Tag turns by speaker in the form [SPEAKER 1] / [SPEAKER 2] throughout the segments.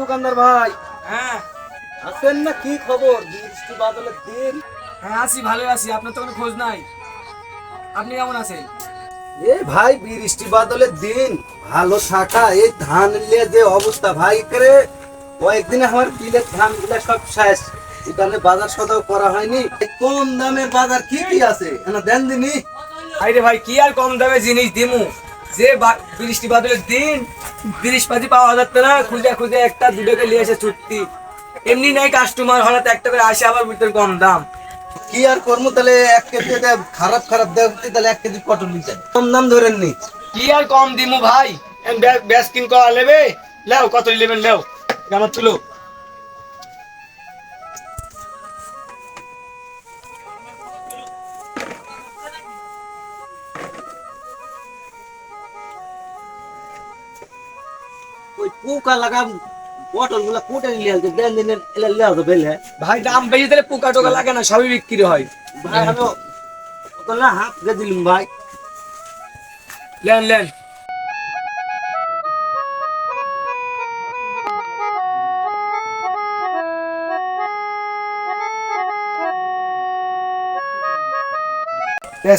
[SPEAKER 1] দোকানদার ভাই
[SPEAKER 2] হ্যাঁ।
[SPEAKER 1] আছেন না কি খবর? বৃষ্টি বাদলের দিন।
[SPEAKER 2] হ্যাঁ আছি ভালো আছি। আপনার তো কোনো খোঁজ নাই। আপনি কেমন আছেন?
[SPEAKER 1] এ ভাই বৃষ্টি বাদলের দিন। ভালো থাকা এই ধান নিয়ে যে অবস্থা ভাই করে কয়েকদিন আমার বিলের ধানগুলা সব শেষ। এখানে বাজার সদাও করা হয়নি। কম দামের বাজার কি কি আছে? না দেন দিনি।
[SPEAKER 2] আরে ভাই কি আর কম দামে জিনিস দিমু? যে বৃষ্টি বাদলের দিন তিরিশ পাতি পাওয়া যাচ্ছে না খুঁজে খুঁজে একটা দুটোকে নিয়ে এসে ছুটতি এমনি নাই কাস্টমার হঠাৎ একটা করে আসে আবার ভিতর কম দাম।
[SPEAKER 1] কি আর করব তাহলে এক কেজি খারাপ খারাপ দেখতে তাহলে এক কেজি পটল নিতেন কম দাম ধরেন নি।
[SPEAKER 2] কি আর কম দিমু ভাই? ব্যাস কিন করা নেবে? লেও কত নেবেন লেও আমার তুলো
[SPEAKER 1] ওই পোকা লাগাম পটলগুলা কোটে নিয়ে আসবে দেন দিন এলে আসবে বেলে
[SPEAKER 2] ভাই দাম বেশি তাহলে পোকা টোকা লাগে না সবই বিক্রি হয়।
[SPEAKER 1] ভাই আমি হাফ কে দিলাম ভাই।
[SPEAKER 2] লেন লেন।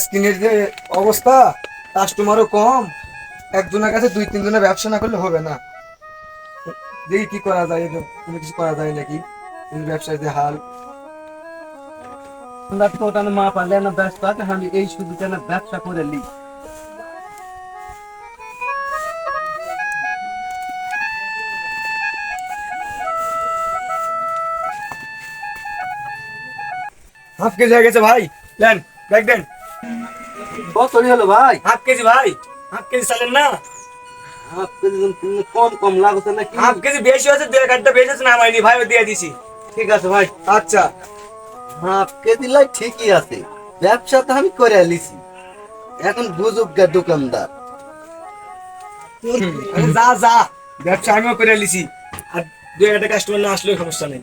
[SPEAKER 2] স্কিনের যে অবস্থা কাস্টমারও কম একজনের কাছে দুই তিনজনের ব্যবসা না করলে হবে না। দেখি কি করা যায় কোনো কিছু করা যায় নাকি? ব্যবসায় যে হাল।
[SPEAKER 1] আমরা তো ওটা মা পারলে না ব্যস্ত আছে আমি এই শুধু যেন ব্যবসা করে লি।
[SPEAKER 2] হাফ কেজি হয়ে গেছে ভাই লেন ব্যাগ দেন।
[SPEAKER 1] কত হলো ভাই?
[SPEAKER 2] হাফ কেজি ভাই হাফ কেজি চালেন না?
[SPEAKER 1] হাফ কেজি কম কম লাগছে নাকি
[SPEAKER 2] হাফ কেজি বেশি হয়েছে দুই কাঠটা বেশি হয়েছে না ভাই দিয়ে দিছি।
[SPEAKER 1] ঠিক আছে ভাই
[SPEAKER 2] আচ্ছা।
[SPEAKER 1] হাফ কেজি লাই ঠিকই আছে ব্যবসা তো আমি করে লিছি এখন বুঝুক গা দোকানদার।
[SPEAKER 2] যা যা ব্যবসা আমিও করে লিছি আর দুই একটা কাস্টমার না আসলেও সমস্যা নেই।